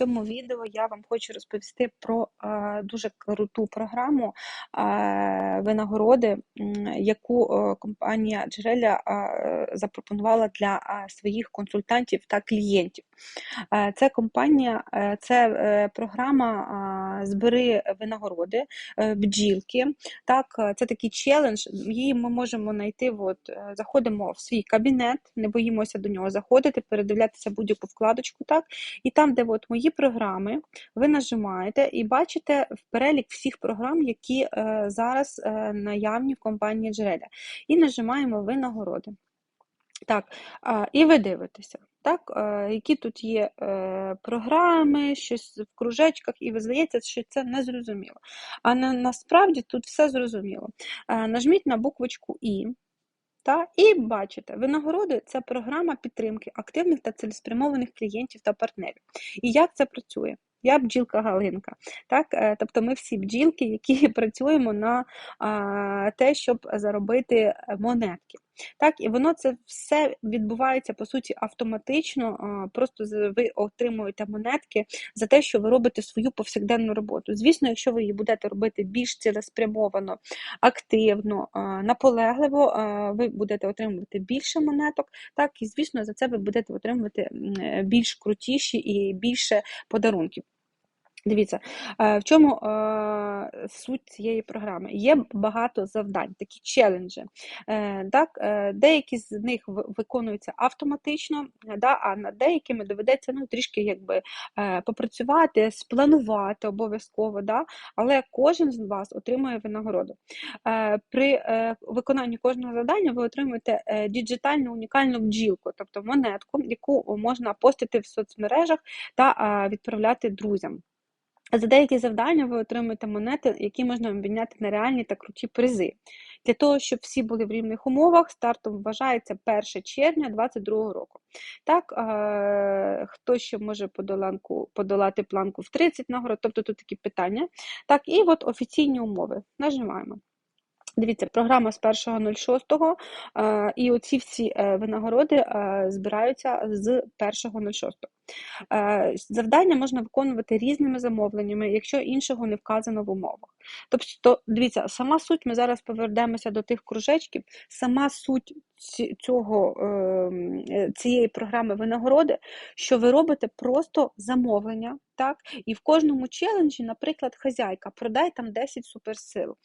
цьому відео я вам хочу розповісти про дуже круту програму винагороди, яку компанія Джереля запропонувала для своїх консультантів та клієнтів. Це компанія, е, це е, програма збери винагороди, е, бджілки. Так, це такий челендж. Її ми можемо знайти. От заходимо в свій кабінет, не боїмося до нього заходити, передивлятися будь-яку вкладочку. Так, і там, де от мої програми, ви нажимаєте і бачите перелік всіх програм, які е, зараз е, наявні в компанії Джереля. І нажимаємо винагороди. Так, і ви дивитеся, так, е, які тут є програми, щось в кружечках, і ви здається, що це не зрозуміло. А на, насправді тут все зрозуміло. Нажміть на буквочку І. Та, і бачите, винагороди це програма підтримки активних та цілеспрямованих клієнтів та партнерів. І як це працює? Я бджілка Галинка. Так? е, Тобто ми всі бджілки, які працюємо на те, щоб заробити монетки. Так, і воно це все відбувається по суті автоматично. Просто ви отримуєте монетки за те, що ви робите свою повсякденну роботу. Звісно, якщо ви її будете робити більш цілеспрямовано, активно, наполегливо, ви будете отримувати більше монеток. Так, і звісно, за це ви будете отримувати е, більш крутіші і більше подарунків. Дивіться, е, в чому е, суть цієї програми? Є багато завдань, такі челенджі. Е, Так, деякі з них виконуються автоматично, да, а над деякими доведеться ну, трішки якби, попрацювати, спланувати обов'язково, да, але кожен з вас отримує винагороду. При виконанні кожного завдання ви отримуєте діджитальну унікальну бджілку, тобто монетку, яку можна постити в соцмережах та відправляти друзям. За деякі завдання ви отримуєте монети, які можна обміняти на реальні та круті призи. Для того, щоб всі були в рівних умовах, стартом вважається 1 червня 2022 року. Так, е, хто ще може подоланку, подолати планку в 30 нагород, тобто тут такі питання. Так, і от офіційні умови. Нажимаємо. Дивіться, програма з 1.06, е, і оці всі е, винагороди е, збираються з 1.06. Е, Завдання можна виконувати різними замовленнями, якщо іншого не вказано в умовах. Тобто, дивіться, сама суть, ми зараз повернемося до тих кружечків, сама суть цього, ем, цієї програми винагороди, що ви робите просто замовлення, так? І в кожному челенджі, наприклад, хазяйка, продай там 10 суперсил.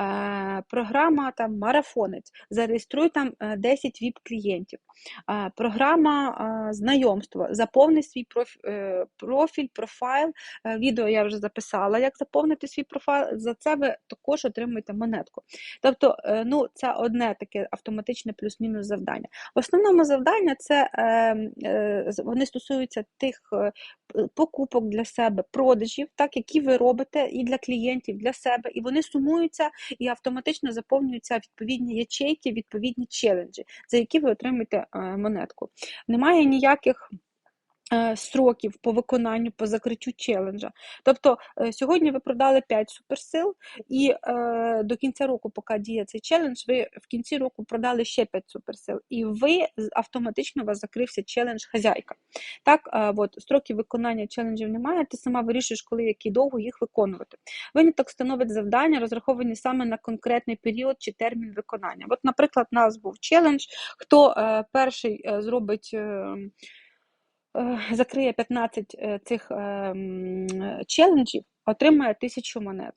Е, Програма там марафонець, зареєструй там е, 10 ВІП-клієнтів. Е, Програма е, знайомство, заповни свій проф- е, профіль, профайл. Е, Відео я вже записала, як заповнити свій профайл. За це ви також отримуєте монетку. Тобто, е, ну, це одне таке автоматичне плюс-мінус завдання. В основному завдання це е, е, вони стосуються тих е, покупок для себе, продажів, так, які ви робите і для клієнтів, для себе, і вони сумуються і автоматично заповнюються відповідні ячейки, відповідні челенджі, за які ви отримуєте е, монетку. Немає ніяких е, строків по виконанню, по закриттю челенджа. Тобто е, сьогодні ви продали 5 суперсил, і е, до кінця року, поки діє цей челендж, ви в кінці року продали ще 5 суперсил, і ви автоматично у вас закрився челендж хазяйка. Так, е, от, строків виконання челенджів немає, ти сама вирішуєш, коли як і довго їх виконувати. Виняток становить завдання, розраховані саме на конкретний період чи термін виконання. От, наприклад, у нас був челендж, хто е, перший е, зробить. е, закриє 15 е, цих е, челенджів, отримає 1000 монет.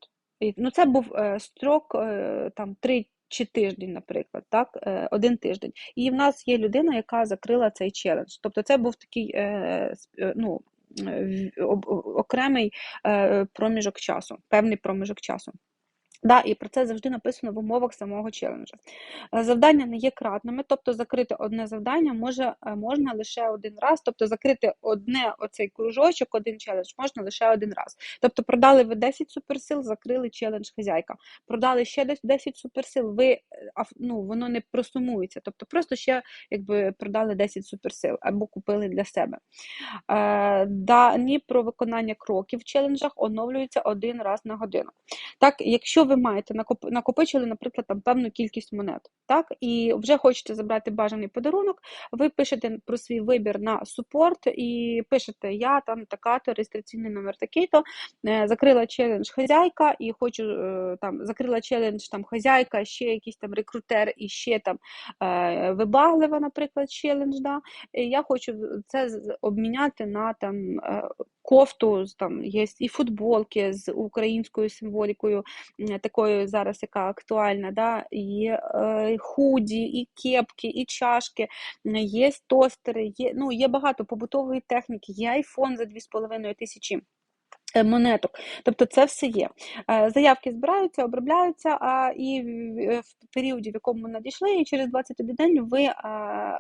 Ну, це був е, строк е, там 3 чи тиждень, наприклад, так, е, один тиждень. І в нас є людина, яка закрила цей челендж. Тобто це був такий е, е, ну, е, окремий е, проміжок часу, певний проміжок часу. Да, і про це завжди написано в умовах самого челенджа. Е, Завдання не є кратними, тобто закрити одне завдання може, е, можна лише один раз, тобто закрити одне оцей кружочок, один челендж можна лише один раз. Тобто продали ви 10 суперсил, закрили челендж хазяйка. Продали ще десь 10 суперсил, ви е, ну, воно не просумується, тобто просто ще якби продали 10 суперсил або купили для себе. Дані про виконання кроків в челенджах оновлюються один раз на годину. Так, якщо ви ви маєте накопичили, наприклад, там певну кількість монет, так, і вже хочете забрати бажаний подарунок, ви пишете про свій вибір на супорт і пишете: Я там така-то реєстраційний номер такий-то, е, закрила челендж хазяйка, і хочу е, там закрила челендж там хазяйка, ще якийсь там рекрутер, і ще там е, вибаглива, наприклад, челендж. Да? І я хочу це обміняти на там. Кофту там є і футболки з українською символікою, такою зараз, яка актуальна, да? є е, худі, і кепки, і чашки, є тостери, є, ну, є багато побутової техніки, є айфон за 2,5 тисячі монеток. Тобто це все є. Е, Заявки збираються, обробляються, а і в е, періоді, в якому надійшли, і через 21 день ви е,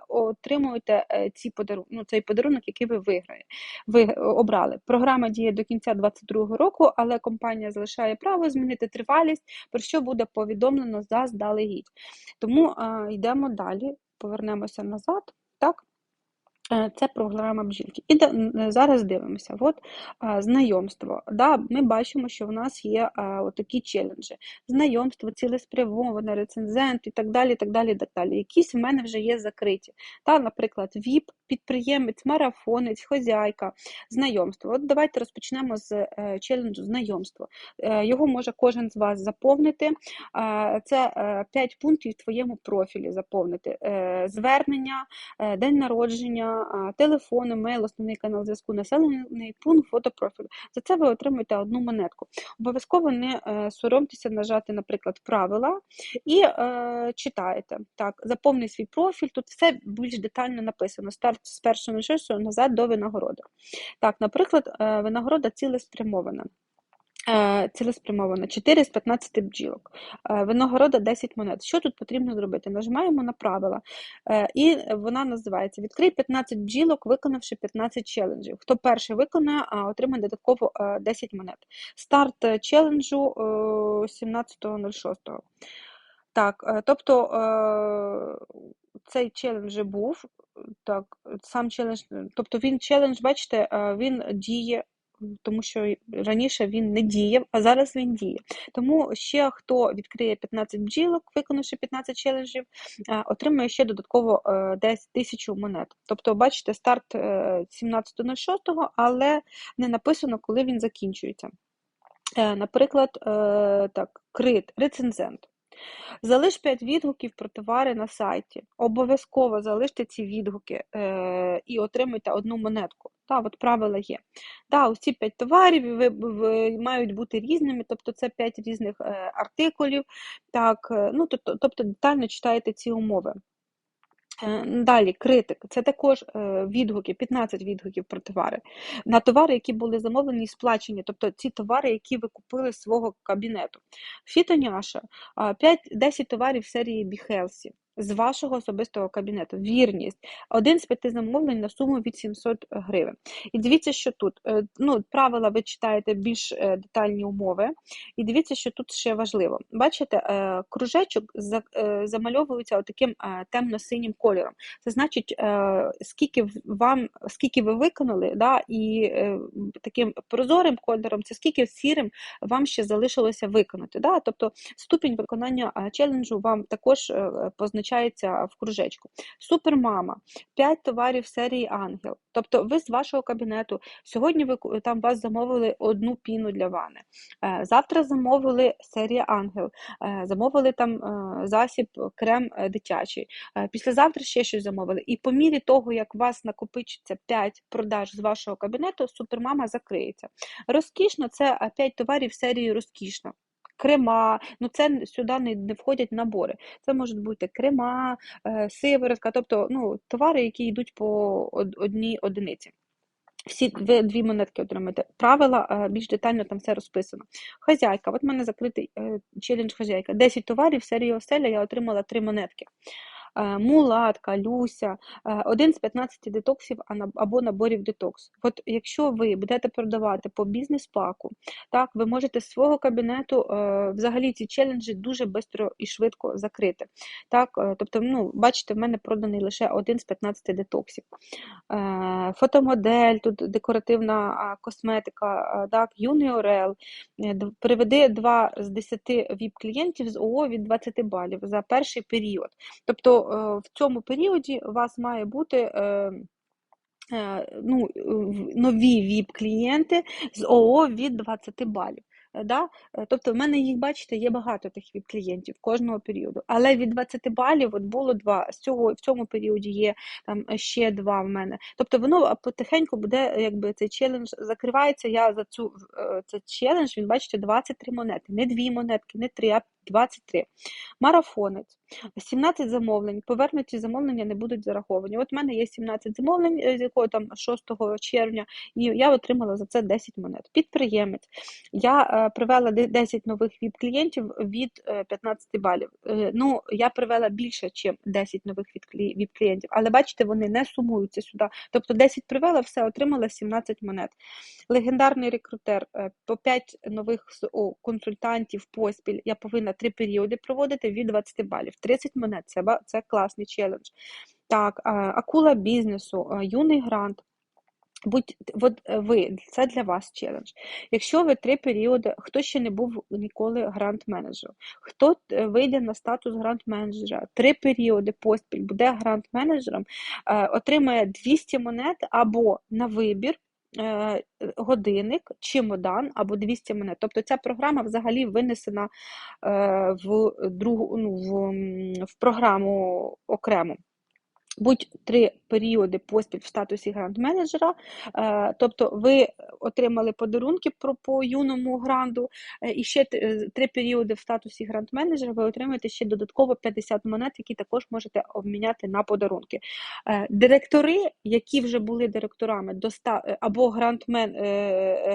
отримуєте е, ці подарунок, ну, цей подарунок, який ви виграє, ви е, обрали. Програма діє до кінця 2022 року, але компанія залишає право змінити тривалість, про що буде повідомлено заздалегідь. Тому е, йдемо далі, повернемося назад. Так? Е, Це програма бджілки. І зараз дивимося. От знайомство. Да, ми бачимо, що в нас є а, отакі челенджі. Знайомство, цілеспрямоване, рецензент і так далі. так далі, так далі. Якісь в мене вже є закриті. Та, наприклад, ВІП, підприємець, марафонець, хозяйка, знайомство. От давайте розпочнемо з е, челенджу знайомство. Е, Його може кожен з вас заповнити. Це 5 пунктів в твоєму профілі заповнити. Звернення, день народження, телефон, емейл, основний канал зв'язку, населений пункт, фото профілю. За це ви отримуєте одну монетку. Обов'язково не е, соромтеся нажати, наприклад, правила і е, читаєте. Так, заповни свій профіль. Тут все більш детально написано. Старт з першого шостого назад до винагороди. Так, наприклад, е, винагорода цілеспрямована. Е, Цілеспрямована 4 з 15 бджілок. Е, Винагорода 10 монет. Що тут потрібно зробити? Нажимаємо на правила, е, і вона називається Відкрий 15 бджілок, виконавши 15 челенджів. Хто перший виконає, отримає додатково е, 10 монет. Старт челенджу е, 17.06. Так, тобто цей челендж був. Так, сам челендж, тобто він челендж, бачите, він діє тому що раніше він не діяв, а зараз він діє. Тому ще хто відкриє 15 бджілок, виконавши 15 челенджів, е, отримує ще додатково е, десь тисячу монет. Тобто, бачите, старт е, 17.06, але не написано, коли він закінчується. Е, Наприклад, е, так, крит, рецензент. Залиш 5 відгуків про товари на сайті. Обов'язково залиште ці відгуки е, і отримайте одну монетку. Та, от правила є. Та, ось ці 5 товарів ви, ви, мають бути різними, тобто це 5 різних е, артикулів. Так, е, ну, тобто, тобто детально читаєте ці умови. Е, Далі, критик. Це також е, відгуки, 15 відгуків про товари. На товари, які були замовлені і сплачені, тобто ці товари, які ви купили з свого кабінету. Фітоняша, 5-10 товарів серії Біхелсі з вашого особистого кабінету. Вірність. Один з п'яти замовлень на суму від 700 гривень. І дивіться, що тут. е, Ну, правила ви читаєте більш е, детальні умови. І дивіться, що тут ще важливо. Бачите, е, кружечок замальовується таким темно-синім кольором. Це значить, скільки вам, скільки ви виконали, да, і таким прозорим кольором, це скільки сірим вам ще залишилося виконати. Да? Тобто ступінь виконання челенджу вам також е, позначається в кружечку. Супермама, 5 товарів серії Ангел. Тобто ви з вашого кабінету, сьогодні ви там вас замовили одну піну для вани. Е, Завтра замовили серія Ангел, е, замовили там е, засіб крем дитячий. Післязавтра ще щось замовили. І по мірі того, як у вас накопичиться 5 продаж з вашого кабінету, супермама закриється. Розкішно це 5 товарів серії розкішно. Крема, ну це сюди не, не входять набори. Це можуть бути крема, е, сиворотка, тобто ну, товари, які йдуть по одній одиниці. Всі ви дві монетки отримаєте. Правила е, більш детально там все розписано. Хазяйка, от в мене закритий е, челендж хазяйка. 10 товарів серії оселя, я отримала 3 монетки. Е, мулатка, люся, е, один з 15 детоксів або наборів детокс. От якщо ви будете продавати по бізнес-паку, так, ви можете з свого кабінету е, взагалі ці челенджі дуже швидко і швидко закрити. Так, тобто, ну, бачите, в мене проданий лише один з 15 детоксів. Фотомодель, тут декоративна косметика, так, юний Орел. Е, Приведи 2 з 10 ВІП-клієнтів з ООО від 20 балів за перший період. Тобто в цьому періоді у вас має бути. е, е, Ну, нові ВІП-клієнти з ООО від 20 балів. Е, Да? Тобто, в мене їх, бачите, є багато тих ВІП-клієнтів кожного періоду. Але від 20 балів от було два. З цього в цьому періоді є там ще два в мене. Тобто воно потихеньку буде, якби цей челендж закривається. Я за цю цей челендж, він бачите, 23 монети. Не дві монетки, не три, а 23. Марафонець. 17 замовлень. Повернуті замовлення не будуть зараховані. От в мене є 17 замовлень, е, з якого там 6 червня, і я отримала за це 10 монет. Підприємець. Я е, привела 10 нових ВІП-клієнтів від е, 15 балів. Е, ну, я привела більше, ніж 10 нових ВІП-клієнтів, але бачите, вони не сумуються сюди. Тобто 10 привела, все, отримала 17 монет. Легендарний рекрутер, по 5 нових консультантів поспіль. Я повинна 3 періоди проводити від 20 балів. 30 монет це, це класний челендж. Так, акула бізнесу, юний грант. Будь от е, ви, це для вас челендж. Якщо ви три періоди, хто ще не був ніколи грант-менеджером, хто е, вийде на статус грант-менеджера, три періоди поспіль буде грант-менеджером, е, отримає 200 монет або на вибір. Е, Годинник, чемодан або 200 монет. Тобто ця програма взагалі винесена е, в другу ну, в, в програму окремо будь три періоди поспіль в статусі грант-менеджера, е, тобто ви отримали подарунки по юному гранду, е, і ще е, три періоди в статусі грант-менеджера, ви отримаєте ще додатково 50 монет, які також можете обміняти на подарунки. Директори, які вже були директорами до або грант-мен,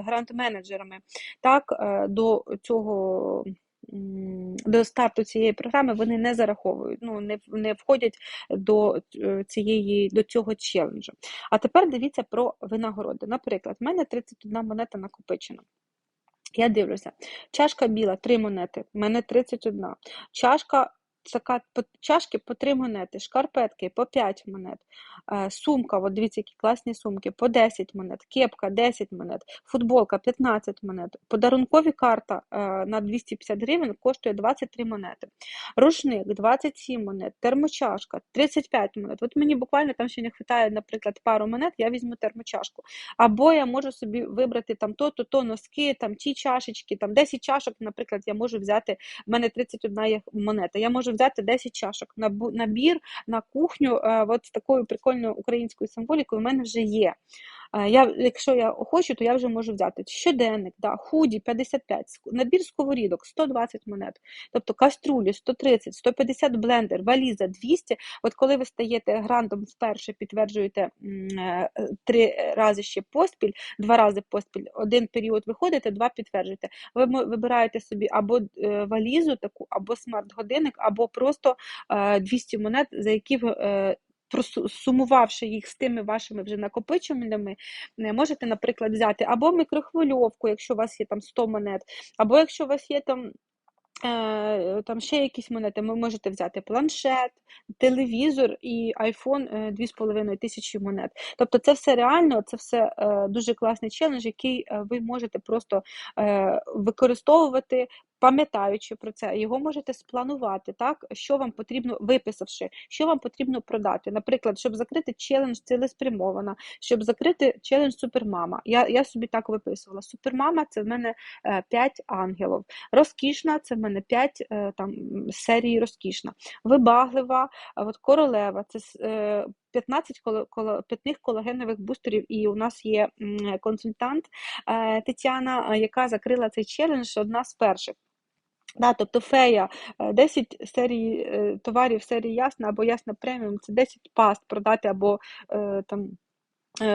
грант-менеджерами, так, до цього. До старту цієї програми вони не зараховують, ну не, не входять до е, цієї до цього челенджу. А тепер дивіться про винагороди. Наприклад, в мене 31 монета накопичена. Я дивлюся, чашка біла 3 монети, в мене 31. Чашка така чашки по 3 монети, шкарпетки по 5 монет, е, сумка, от дивіться, які класні сумки, по 10 монет, кепка 10 монет, футболка 15 монет, подарункові карта е, на 250 гривень коштує 23 монети. Рушник 27 монет, термочашка 35 монет. От мені буквально там ще не вистачає, наприклад, пару монет, я візьму термочашку. Або я можу собі вибрати там то-то, то носки, там ті чашечки, там 10 чашок, наприклад, я можу взяти, в мене 31 є монета, я можу взяти 10 чашок. на Набір на кухню е, от з такою прикольною українською символікою в мене вже є. Е, Я, якщо я хочу, то я вже можу взяти щоденник, да, худі 55, набір сковорідок 120 монет, тобто каструлі 130, 150 блендер, валіза 200. От коли ви стаєте грантом вперше, підтверджуєте е, три рази ще поспіль, два рази поспіль, один період виходите, два підтверджуєте. Ви вибираєте собі або е, валізу таку, або смарт-годинник, або просто е, 200 монет, за які ви. Е, просу- Сумувавши їх з тими вашими вже накопичуваннями, можете, наприклад, взяти або мікрохвильовку, якщо у вас є там 100 монет, або якщо у вас є там. е, Там ще якісь монети, ви можете взяти планшет, телевізор і iPhone е, 2,5 тисячі монет. Тобто це все реально, це все е, дуже класний челендж, який е, ви можете просто е, використовувати, пам'ятаючи про це. Його можете спланувати, так, що вам потрібно, виписавши, що вам потрібно продати. Наприклад, щоб закрити челендж цілеспрямована, щоб закрити челендж Супермама. Я, я собі так виписувала. Супермама це в мене 5 ангелів. Розкішна це в мене 5 там, серій розкішна. Вибаглива, от королева це с- е, 15 коло, коло, п'ятних колагенових бустерів, і у нас є консультант е, Тетяна, е, яка закрила цей челендж, одна з перших. Да, тобто фея, е, 10 серій е, товарів серії Ясна або Ясна преміум, це 10 паст продати або е, там е,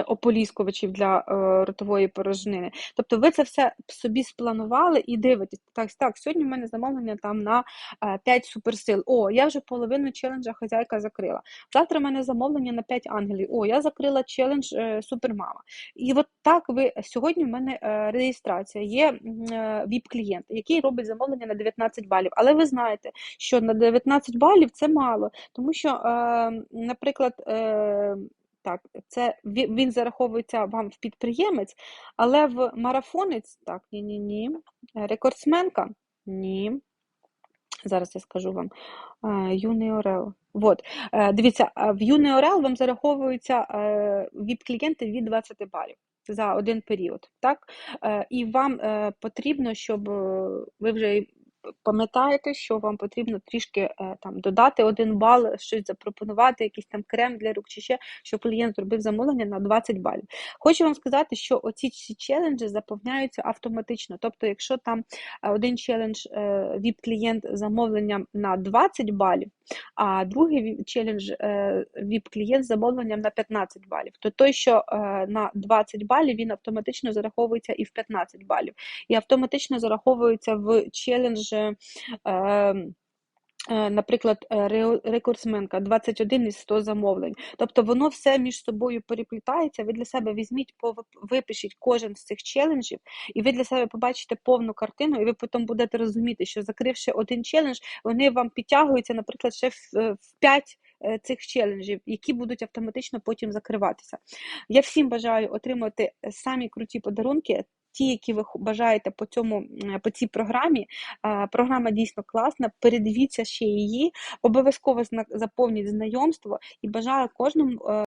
ополіскувачів для е, ротової порожнини. Тобто ви це все собі спланували і дивитесь. Так, так, сьогодні в мене замовлення там на е, 5 суперсил. О, я вже половину челенджа хазяйка закрила. Завтра в мене замовлення на 5 ангелів. О, я закрила челендж е, супермама. І от так ви сьогодні в мене е, реєстрація. Є е, ВІП-клієнт, який робить замовлення на 19 балів. Але ви знаєте, що на 19 балів це мало, тому що, е, наприклад, е, так, це він зараховується вам в підприємець, але в марафонець, так, ні-ні-ні, Е, рекордсменка, ні. Зараз я скажу вам. Е, Юний Орел. Вот. Е, Дивіться, е, в Юний Орел вам зараховуються е, віп-клієнти від 20 балів за один період. Так? І вам потрібно, щоб ви вже пам'ятаєте, що вам потрібно трішки е, там додати один бал, щось запропонувати, якийсь там крем для рук чи ще, щоб клієнт зробив замовлення на 20 балів. Хочу вам сказати, що оці всі челенджі заповняються автоматично. Тобто, якщо там е, один челендж е, VIP-клієнт з замовленням на 20 балів, а другий челендж е, VIP-клієнт з замовленням на 15 балів, то той, що е, на 20 балів, він автоматично зараховується і в 15 балів. І автоматично зараховується в челендж. Е, е, Наприклад, е, рекордсменка 21 із 100 замовлень. Тобто воно все між собою переплітається. Ви для себе візьміть, випишіть кожен з цих челенджів, і ви для себе побачите повну картину, і ви потім будете розуміти, що закривши один челендж, вони вам підтягуються, наприклад, ще в, е, 5 цих челенджів, які будуть автоматично потім закриватися. Я всім бажаю отримати самі круті подарунки. Ті, які ви бажаєте по цьому по цій програмі, програма дійсно класна. Передивіться ще її, обов'язково заповніть знайомство і бажаю кожному. е,